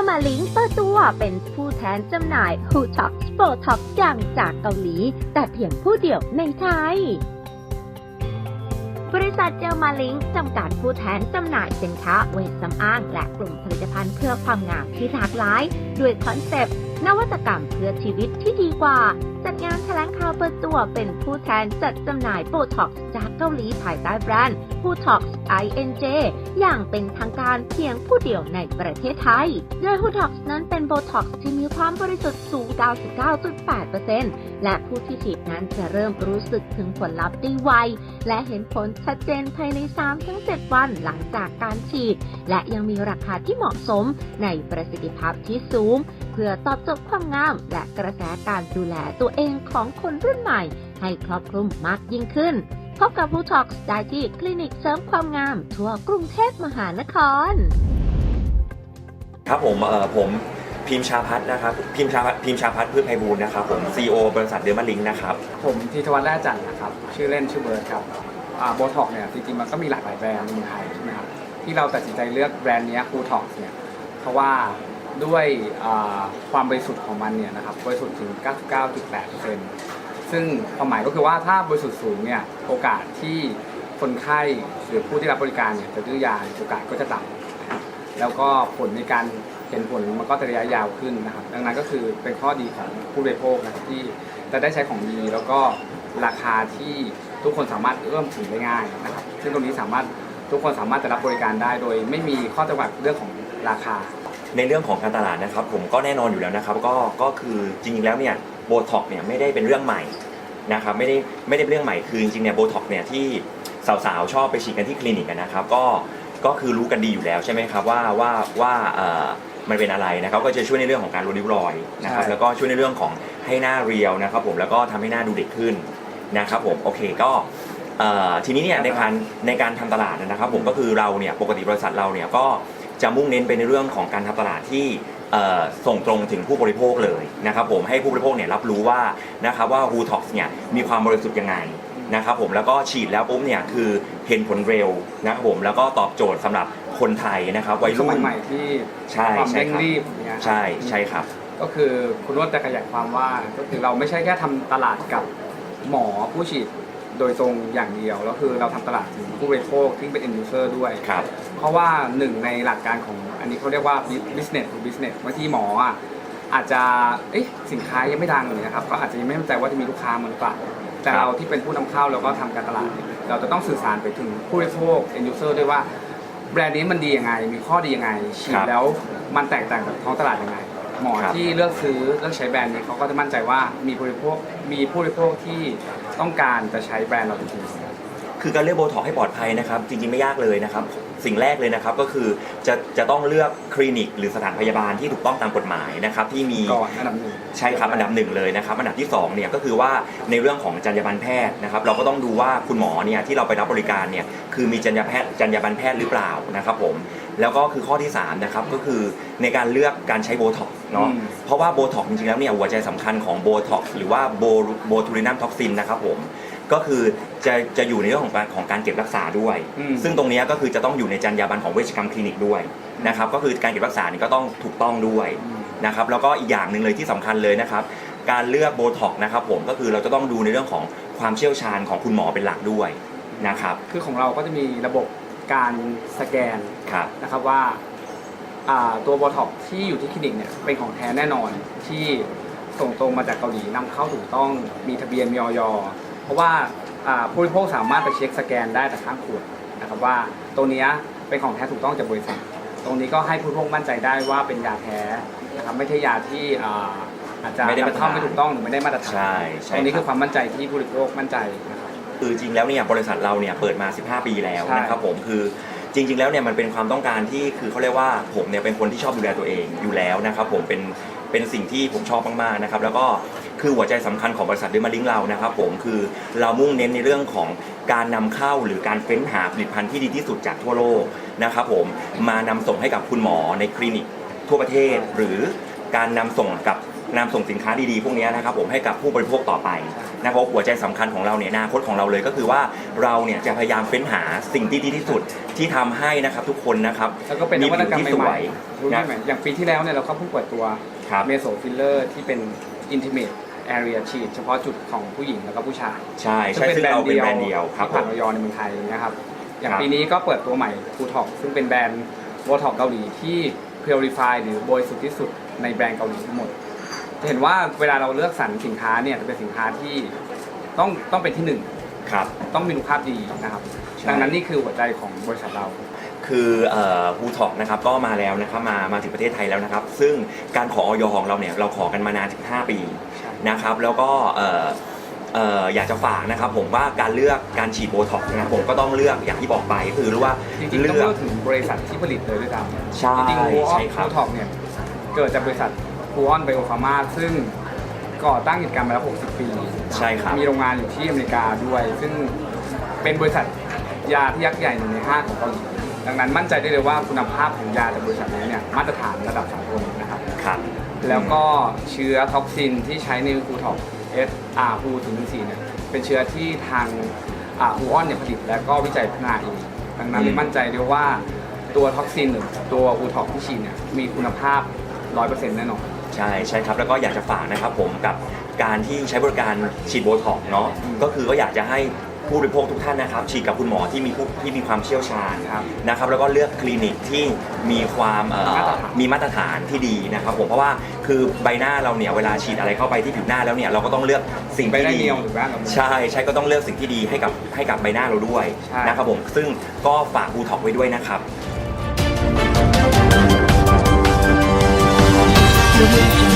เปิดตัวเป็นผู้แทนจำหน่ายฮูท็อกโปรท็อกอย่างจากเกาหลี แต่เพียงผู้เดียวในไทย บริษัทเจลมาลิงจำกัดผู้แทนจำหน่ายสินค้าเวชสำอางและกลุ่มผลิตภัณฑ์เพื่อความงามที่หลากหลาย ด้วยคอนเซปต์ นวัตกรรมเพื่อชีวิตที่ดีกว่าจัดงานแถลงข่าวเปิดตัวเป็นผู้แทนจัดจำหน่ายโบท็อกซ์จากเกาหลีภายใต้แบรนด์ b o t o x INJ อย่างเป็นทางการเพียงผู้เดียวในประเทศไทย โดย b o t o x นั้นเป็นโบท็อกซ์ที่มีความบริสุทธิ์สูง 99.8%และผู้ที่ฉีดนั้นจะเริ่มรู้สึกถึงผลลัพธ์ได้ไว และเห็นผลชัดเจนภายใน 3-7 วันหลังจากการฉีด และยังมีราคาที่เหมาะสมในประสิทธิภาพที่สูง เพื่อตอบโจทย์ความงามและกระแสการดูแลตัวเองของคนรุ่นใหม่ ให้ครอบคลุมมากยิ่งขึ้น พบกับ b o t o x ได้ที่คลินิกเสริมความงามทั่วกรุงเทพมหานคร ครับผมเอ่อผมพิมพ์ชาพัฒน์นะครับพิมพ์ชาพัฒน์พิมพ์ชาพัฒน์พืชไพบูลย์นะครับผม CEO บริษัทเดอร์มาลิงนะครับ ผมธีทวัฒน์แร่จันทร์นะครับ ชื่อเล่นชื่อเบิร์ดครับโบท็อกเนี่ยจริงๆมันก็มีหลากหลายแบรนด์ในเมืองไทยใช่ไหมครับที่เราตัดสินใจเลือกแบรนด์เนี้คูท็อกเนี่ยเพราะว่า ด้วยความบริสุทธิ์ของมันเนี่ยนะครับบริสุทธิ์ถึง 99.8%ซึ่งความหมายก็คือว่าถ้าบริสุทธิ์สูงเนี่ยโอกาสที่คนไข้หรือผู้ที่รับบริการเนี่ยจะดื้อยาโอกาสก็จะต่ำแล้วก็ผลในการเห็นผลมันก็จะระยะยาวขึ้นนะครับ ดังนั้นก็คือเป็นข้อดีของผู้บริโภคนะที่จะได้ใช้ของดีแล้วก็ราคาที่ทุกคนสามารถเอื้อมถึงได้ง่ายนะครับ ซึ่งตรงนี้สามารถทุกคนสามารถจะรับบริการได้โดยไม่มีข้อจำกัดเรื่องของราคา ในเรื่องของการตลาดนะครับ ผมก็แน่นอนอยู่แล้วนะครับ ก็ก็คือจริงๆแล้วเนี่ยโบท็อกเนี่ยไม่ได้เป็นเรื่องใหม่นะครับไม่ได้ไม่ได้เป็นเรื่องใหม่คือจริงๆเนี่ยโบท็อกเนี่ยที่สาวๆชอบไปฉีดกันที่คลินิกกันนะครับ ก็ก็คือรู้กันดีอยู่แล้วใช่ไหมครับว่าว่าว่าเอ่อมันเป็นอะไรนะครับก็จะช่วยในเรื่องของการลดริ้วรอยนะครับใช่ แล้วก็ช่วยในเรื่องของให้หน้าเรียวนะครับผมแล้วก็ทำให้หน้าดูเด็กขึ้นนะครับผมโอเคก็เอ่อทีนี้เนี่ยในการในการทำตลาดนะครับผมก็คือเราเนี่ยปกติบริษัทเราเนี่ยก็ จะมุ่งเน้นไปในเรื่องของการทำตลาดที่เอ่อส่งตรงถึงผู้บริโภคเลยนะครับผมให้ผู้บริโภคเนี่ยรับรู้ว่านะครับว่า h u t o x เนี่ยมีความบริสุทธิ์ยังไงนะครับผมแล้วก็ฉีดแล้วปุ๊บเนี่ยคือเห็นผลเร็วนะครับผมแล้วก็ตอบโจทย์สำหรับคนไทยนะครับวัยสรุ่มันยใหม่ที่ใช่ความใช่เร่งครับรีบอย่างเงี้ยใช่ใช่ครับ ก็คือคุณรถจะขยายความว่าก็คือเราไม่ใช่แค่ทำตลาดกับหมอผู้ฉีด โดยตรงอย่างเดียวแล้วคือเราทำตลาดถึงผู้บริโภคที่เป็น end user ด้วย ครับ เพราะว่าหนึ่งในหลักการของอันนี้เขาเรียกว่า business to business บางทีหมออะอาจจะเอ๊ะสินค้ายังไม่ดังเลยนะครับ ก็อาจจะยังไม่มั่นใจว่าจะมีลูกค้ามันหรือเปล่าแต่ครับเราที่เป็นผู้นำเข้าเราก็ทำการตลาดเนี่ยเราจะต้องสื่อสารไปถึงผู้บริโภค end user ด้วยว่าแบรนด์นี้มันดียังไง มีข้อดียังไงฉีดแล้วมันแตกต่างจากท้องตลาดยังไง หมอที่เลือกซื้อเลือกใช้แบรนด์นี้เขาก็จะมั่นใจว่ามีผู้บริโภคมีผู้บริโภคที่ต้องการจะใช้แบรนด์เราจริงๆ คือการเลือกโบท็อกให้ปลอดภัยนะครับ จริงๆไม่ยากเลยนะครับ สิ่งแรกเลยนะครับก็คือจะจะต้องเลือกคลินิกหรือสถานพยาบาลที่ถูกต้องตามกฎหมายนะครับที่มี ก่อนอันดับหนึ่ง ใช่ครับอันดับหนึ่งเลยนะครับอันดับที่สองเนี่ยก็คือว่าในเรื่องของจรรยาบรรณแพทย์นะครับเราก็ต้องดูว่าคุณหมอเนี่ยที่เราไปรับบริการเนี่ยคือมีจรรยาแพทย์จรรยาบรรณแพทย์หรือเปล่านะครับผม แล้วก็คือข้อที่สามนะครับก็คือในการเลือกการใช้โบท็อกเนาะอืม เพราะว่าโบท็อกจริงๆแล้วเนี่ยหัวใจสำคัญของโบท็อกหรือว่าโบโบทูลินัมท็อกซินนะครับผมก็คือจะจะอยู่ในเรื่องของการของการเก็บรักษาด้วย อืม ซึ่งตรงเนี้ยก็คือจะต้องอยู่ในจรรยาบรรณของเวชกรรมคลินิกด้วยนะครับก็คือการเก็บรักษานี่ก็ต้องถูกต้องด้วยนะครับแล้วก็อีกอย่างหนึ่งเลยที่สำคัญเลยนะครับ การเลือกโบท็อกนะครับผมก็คือเราจะต้องดูในเรื่องของความเชี่ยวชาญของคุณหมอเป็นหลักด้วยนะครับ คือของเราก็จะมีระบบ การสแกนครับ นะครับว่าอ่าตัวบอท็อกที่อยู่ที่คลินิกเนี่ยเป็นของแท้แน่นอนที่ส่งตรงมาจากเกาหลีนำเข้าถูกต้องมีทะเบียนมีออยเพราะว่าอ่าผู้บริโภคสามารถไปเช็คสแกนได้จากข้างขวดนะครับว่าตัวเนี้ยเป็นของแท้ถูกต้องจากบริษัท ตรงนี้ก็ให้ผู้บริโภคมั่นใจได้ว่าเป็นยาแท้นะครับไม่ใช่ยาที่อ่าอาจจะไม่ได้มาตรฐาน นำเข้าไม่ถูกต้องหรือไม่ได้มาตรฐานใช่ใช่ตรงนี้คคืรัอบความมั่นใจที่ผู้บริโภคมั่นใจนะครับ คือจริงแล้วเนี่ยบริษัทเราเนี่ยเปิดมา 15 ปีแล้วใช่นะครับผมคือจริง ๆ แล้วเนี่ยมันเป็นความต้องการที่คือเขาเรียกว่าผมเนี่ยเป็นคนที่ชอบดูแลตัวเองอยู่แล้วนะครับผมเป็นเป็นสิ่งที่ผมชอบมากๆนะครับแล้วก็คือหัวใจสำคัญของบริษัทเดมาลิงเรานะครับผมคือเรามุ่งเน้นในเรื่องของการนำเข้าหรือการเฟ้นหาผลิตภัณฑ์ที่ดีที่สุดจากทั่วโลกนะครับผมมานำส่งให้กับคุณหมอในคลินิกทั่วประเทศ หรือการนำส่งกับ นำส่งสินค้าดีๆพวกนี้นะครับผมให้กับผู้บริโภคต่อไปนะเพราะหัวใจสำคัญของเราเนี่ยอนาคตของเราเลยก็คือว่าเราเนี่ยจะพยายามเฟ้นหาสิ่งที่ดีที่สุดที่ทำให้นะครับทุกคนนะครับแล้วก็เป็นนวัตกรรมผิวที่สใหวม่ยๆรู้ไหมนะอย่างปีที่แล้วเนี่ยเราก็เพิ่งเปิดตัวครับเมโซฟิลเลอร์ที่เป็น intimate area ฉีดเฉพาะจุดของผู้หญิงแล้วก็ผู้ชาย ใช่ใช่ซึ่งเราเป็นแบรนด์เดียวครับที่ผผ่านมออยในเมืองไทยนะครับอย่างครับปีนี้ก็เปิดตัวใหม่ฟูท็อกซึ่งเป็นแบรนด์โบท็อกเกาหลีที่ purify หรือบริสุทธิ์ที่สุดในแบรนด์เกาหลีทั้งหมด จะเห็นว่าเวลาเราเลือกสรรสินค้าเนี่ยจะเป็นสินค้าที่ต้องต้องเป็นที่หนึ่งครับ ต้องมีคุณภาพดีนะครับใช่ ดังนั้นนี่คือหัวใจของบริษัทเรา คือบูท็อกนะครับก็มาแล้วนะครับมามาถึงประเทศไทยแล้วนะครับ ซึ่งการขอออยของเราเนี่ยเราขอกันมานานถึง 5 ปีใช่ นะครับ แล้วก็เอ่อเอ่ออยากจะฝากนะครับผมว่าการเลือกการฉีดโบท็อกนะครับผมก็ต้องเลือกอย่างที่บอกไปก็คือรู้ว่าจริงๆต้องเลือกเลือกถึงบริษัทที่ผลิตเลยด้วยซ้ำใช่จริงๆฟูออใช่นครับฟูท็อกเนี่ยเกิดจากบริษัท ฟูออนไบโอฟาร์มาซึ่งก่อตั้งกิจการมาแล้ว 60 ปี ใช่ครับ มีโรงงานอยู่ที่อเมริกาด้วย ซึ่งเป็นบริษัทยาที่ยักษ์ใหญ่หนึ่งในห้าของเกาหลีดังนั้นมั่นใจได้เลยว่าคุณภาพของยาจากบริษัทนี้เนี่ยมาตรฐานระดับสากลนะครับครับ แล้วก็เชื้อท็อกซินที่ใช้ในฟูท็อกเอสอาร์ฟูถึงสี่เนี่ยเป็นเชื้อที่ทางอ่าฟูออนเนี่ยผลิตและก็วิจัยพัฒนาเองดังนั้นอืมเลยมั่นใจได้ว่าตัวท็อกซินหรือตัวฟูท็อกที่ฉีดเนี่ยมีคุณภาพ 100%แน่นอน ใช่ใช่ครับแล้วก็อยากจะฝากนะครับผมกับการที่ใช้บริการฉีดโบท็อกซ์เนาะอืมก็คือก็อยากจะให้ผู้บริโภคทุกท่านนะครับฉีดกับคุณหมอที่มีผู้ที่มีความเชี่ยวชาญครับนะครับแล้วก็เลือกคลินิกที่มีความเอ่อมาตรฐานมีมาตรฐานที่ดีนะครับผมเพราะว่าคือใบหน้าเราเนี่ยเวลาฉีดอะไรเข้าไปที่ผิวหน้าแล้วเนี่ยเราก็ต้องเลือกสิ่งไปที่ได้ดีเนียวหรือว่าเราใช่ใช่ก็ต้องเลือกสิ่งที่ดีให้กับให้กับใบหน้าเราด้วยใช่ นะครับผมซึ่งก็ฝากบูท็อกไว้ด้วยนะครับ removed